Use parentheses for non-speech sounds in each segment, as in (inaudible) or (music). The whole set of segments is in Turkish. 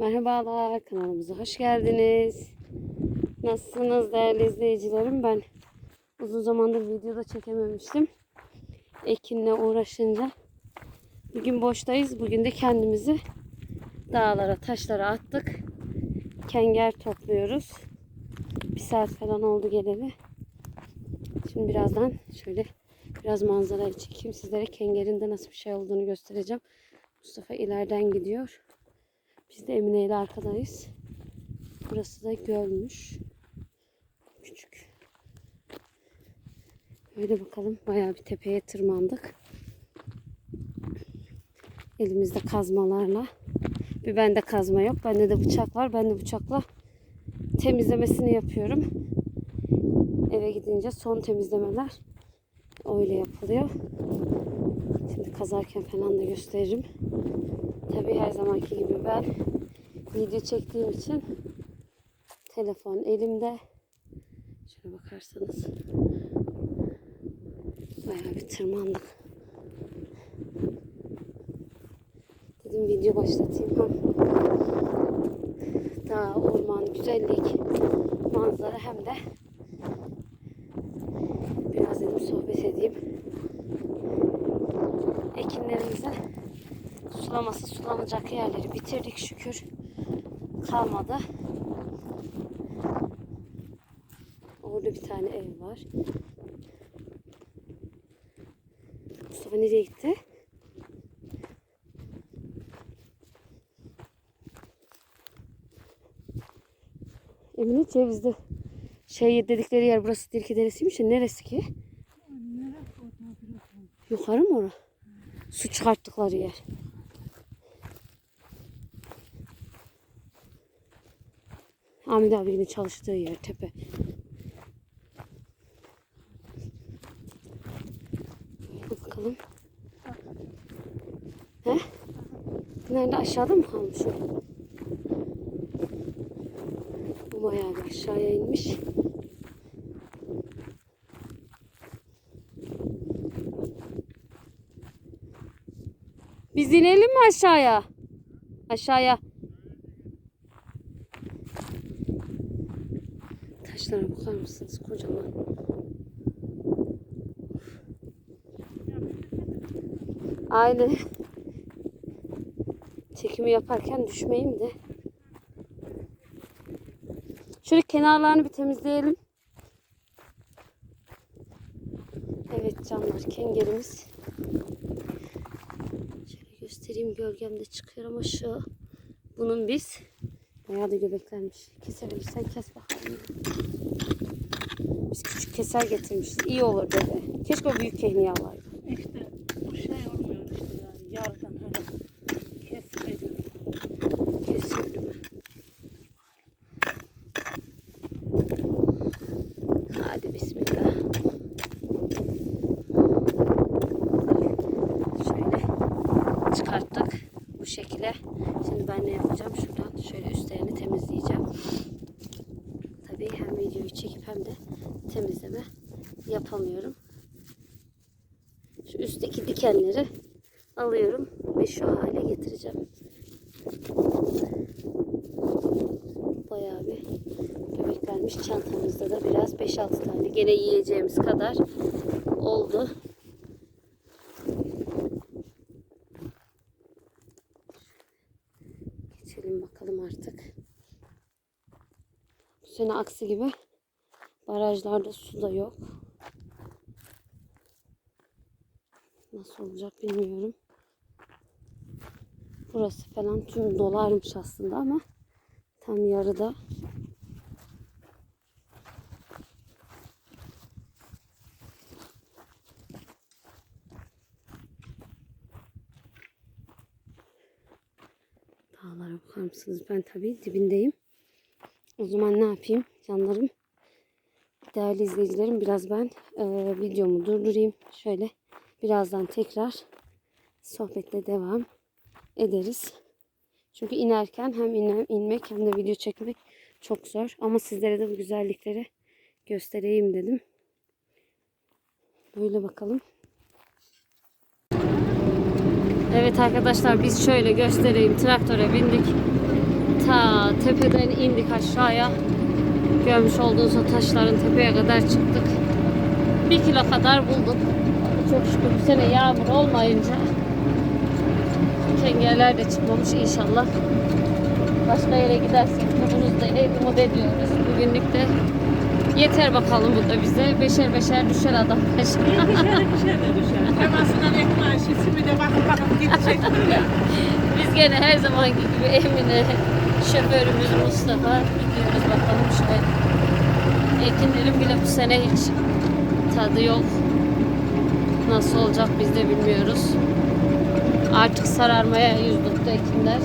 Merhabalar kanalımıza hoş geldiniz. Nasılsınız değerli izleyicilerim? Ben uzun zamandır videoda çekememiştim. Ekinle uğraşınca. Bugün boştayız. Bugün de kendimizi dağlara, taşlara attık. Kenger topluyoruz. Bir saat falan oldu geleli. Şimdi birazdan şöyle biraz manzarayı çekeyim. Sizlere kengerin de nasıl bir şey olduğunu göstereceğim. Mustafa ileriden gidiyor. Biz de Emine ile arkadayız. Burası da gölmüş. Küçük. Öyle bakalım. Bayağı bir tepeye tırmandık. Elimizde kazmalarla. Bir bende kazma yok. Bende de bıçak var. Ben de bıçakla temizlemesini yapıyorum. Eve gidince son temizlemeler öyle yapılıyor. Şimdi kazarken falan da gösteririm. Tabii her zamanki gibi ben video çektiğim için telefon elimde. Şöyle bakarsanız bayağı bir tırmandık. Dedim video başlatayım hem daha orman, güzellik, manzara hem de biraz dedim sohbet edeyim. Ekinlerimizin sulaması sulanacak yerleri bitirdik şükür. Kalmadı. Orada bir tane ev var. Mustafa nereye gitti? Emine cevizli şey dedikleri yer burası Dirki Deresi'ymiş ya neresi ki? Yukarı mı orası? Su çıkarttıkları yer. Hamid abinin çalıştığı yer tepe. Bakalım. He? Nerede aşağıda mı kalmış o? Bu bayağı bir aşağıya inmiş. Biz inelim mi aşağıya? Aşağıya. Taşlara bakar mısınız? Kocaman. Aynen. Çekimi yaparken düşmeyeyim de. Şöyle kenarlarını bir temizleyelim. Evet canlar kengerimiz. Şöyle göstereyim gölgemde çıkıyor ama şu bunun biz bayağı da göbeklenmiş. Keselim sen kes bakalım. Keser getirmişiz. İyi olur dedi. Keşke o büyük kehniyi alaydı. İşte bu şey olmuyor işte yani yardan hani kesmedi. Kesiyorum. Hadi bismillah. Şöyle çıkarttık bu şekilde. Şimdi ben ne yapacağım? Şuradan şöyle üstlerini temizleyeceğim. Tabii hem videoyu çekip hem de temizleme yapamıyorum. Şu üstteki dikenleri alıyorum ve şu hale getireceğim. Bayağı bir göbeklenmiş. Çantamızda da biraz 5-6 tane gene yiyeceğimiz kadar oldu. Geçelim bakalım artık. Bu sene aksi gibi barajlarda su da yok. Nasıl olacak bilmiyorum. Burası falan tüm dolarmış aslında ama tam yarıda. Dağlara bakar mısınız? Ben tabii dibindeyim. O zaman ne yapayım canlarım? Değerli izleyicilerim biraz ben e, videomu durdurayım. Şöyle birazdan tekrar sohbetle devam ederiz. Çünkü inerken hem iner, inmek hem de video çekmek çok zor. Ama sizlere de bu güzellikleri göstereyim dedim. Böyle bakalım. Evet arkadaşlar biz şöyle göstereyim. Traktöre bindik. ta tepeden indik aşağıya. Görmüş olduğunuz o taşların tepeye kadar çıktık. Bir kilo kadar bulduk. Çok şükür bu sene yağmur olmayınca kengeler de çıkmamış inşallah. Başka yere gidersek umudumuz da umut ediyoruz. Bugünlük de yeter bakalım bu da bize. Beşer beşer düşer adam. (laughs) Düşer düşer de düşer. Temasından ekmeği şişimi de bakıp bakıp gidecek. Biz gene her zamanki gibi Emine, şoförümüz Mustafa gidiyoruz bakalım şöyle. Ekinlerin bile bu sene hiç tadı yok. Nasıl olacak biz de bilmiyoruz. Artık sararmaya yüz tuttu ekinler.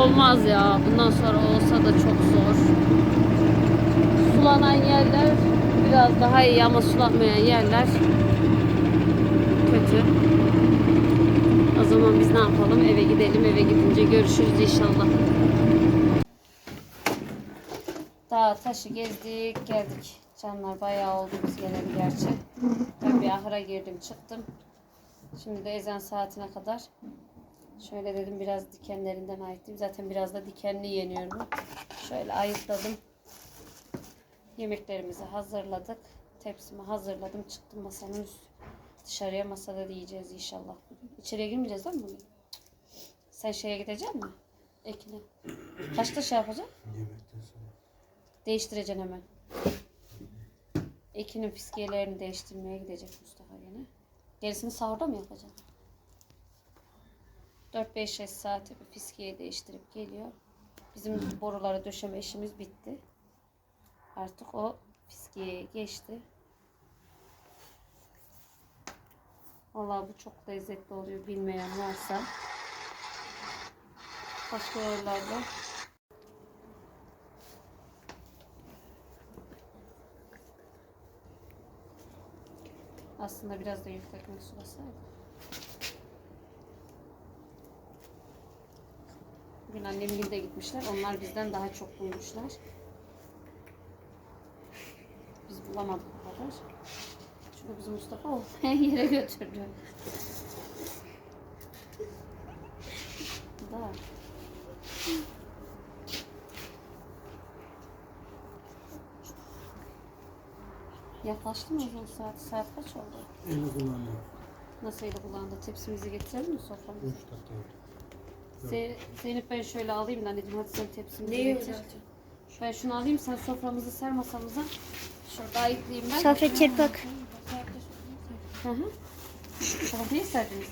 Olmaz ya. Bundan sonra olsa da çok zor. Sulanan yerler biraz daha iyi ama sulanmayan yerler kötü. O zaman biz ne yapalım? Eve gidelim. Eve gidince görüşürüz inşallah. Dağ taşı gezdik geldik. Canlar bayağı oldu biz geleli gerçi. Ben bir ahıra girdim çıktım. Şimdi de ezan saatine kadar Şöyle dedim biraz dikenlerinden ayıttım. Zaten biraz da dikenli yeniyor bu. Şöyle ayıkladım. Yemeklerimizi hazırladık. Tepsimi hazırladım. Çıktım masanın üstü. Dışarıya masada da yiyeceğiz inşallah. İçeriye girmeyeceğiz değil mi bugün? Sen şeye gidecek misin? Ekine. Kaçta şey yapacaksın? Yemekten sonra. Değiştireceksin hemen. Ekin'in fiskiyelerini değiştirmeye gidecek gene. Gerisini sahurda mı yapacaksın? 4-5 saate bir fiskiye değiştirip geliyor. Bizim boruları döşeme işimiz bitti. Artık o fiskiyeye geçti. Vallahi bu çok lezzetli oluyor bilmeyen varsa. Başka yerlerde Aslında biraz da ekmek sulasaydı. Bugün annemgil de gitmişler. Onlar bizden daha çok bulmuşlar. Biz bulamadık bu kadar. Çünkü bizim Mustafa olmayan (laughs) yere götürdü. Da. Yaklaştı mı uzun saat? Saat kaç oldu? Eli kullanıyor. Nasıl eli kullandı? Tepsimizi getirelim mi soframıza? 3 dakika oldu. Ze- Zeynep ben şöyle alayım da anneciğim hadi sen tepsimizi Neyi getir. Ben şunu alayım sen soframızı ser masamıza. Şurada ayıklayayım ben. Sofra çırpık. Hı hı. Salatayı serdiniz.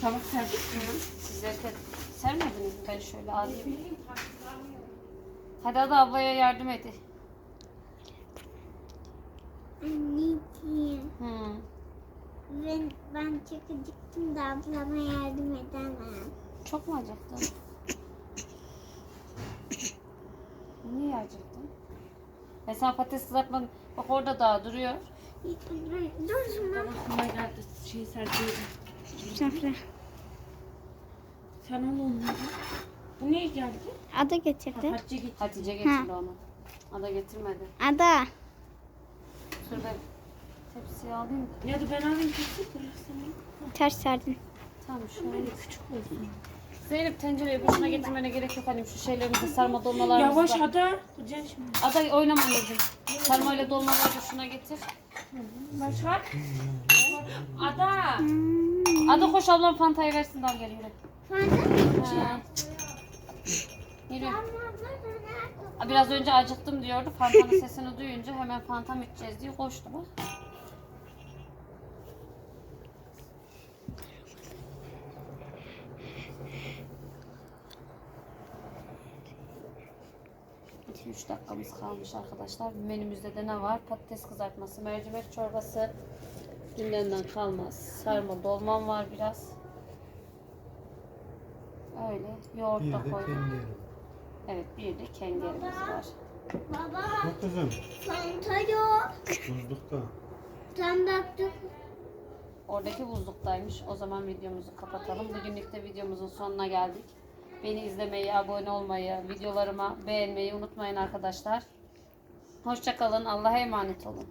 Çabuk serdik mi? Siz zaten sermediniz mi? Ben şöyle alayım. Hadi hadi ablaya yardım et. Anneciğim, Hı. ben, ben çok acıktım da ablama yardım edemem. Çok mu acıktın? Niye acıktın? Ben sana patates kızartmadım. Bak orada daha duruyor. Dur Zuma. Aklıma geldi şey serdiğim. Sofra. Sen al onları. Bu niye geldi? Ada getirdi. Hatice git. Hatice getirdi onu. Ada getirmedi. Ada. Şurada tepsiyi alayım. Ya da ben alayım bıraksana. Ters serdin. Tamam şöyle. Küçük olsun. Zeynep tencereyi boşuna getirmene gerek yok. Hani şu şeylerimizi sarma dolmalarımızı Yavaş da- ada. Gel şimdi. Ada oynama anneciğim. Sarma ile dolmaları da şuna getir. Başka? Ada. Ada koş ablam fantayı versin de al gel yürü. Fanta Ha. Yürü. Biraz önce acıktım diyordu. Fantanın (laughs) sesini duyunca hemen fanta mı içeceğiz diye koştu bak. İki üç dakikamız kalmış arkadaşlar. Menümüzde de ne var? Patates kızartması, mercimek çorbası, gündemden kalmaz. Sarma dolmam var biraz. Öyle. Yoğurt da koydum. Evet bir de kengerimiz var. Baba, Bak kızım. Fanta yok. Buzlukta. Tam baktım. Oradaki buzluktaymış. O zaman videomuzu kapatalım. Bugünlük de videomuzun sonuna geldik. Beni izlemeyi, abone olmayı, videolarıma beğenmeyi unutmayın arkadaşlar. Hoşçakalın. Allah'a emanet olun.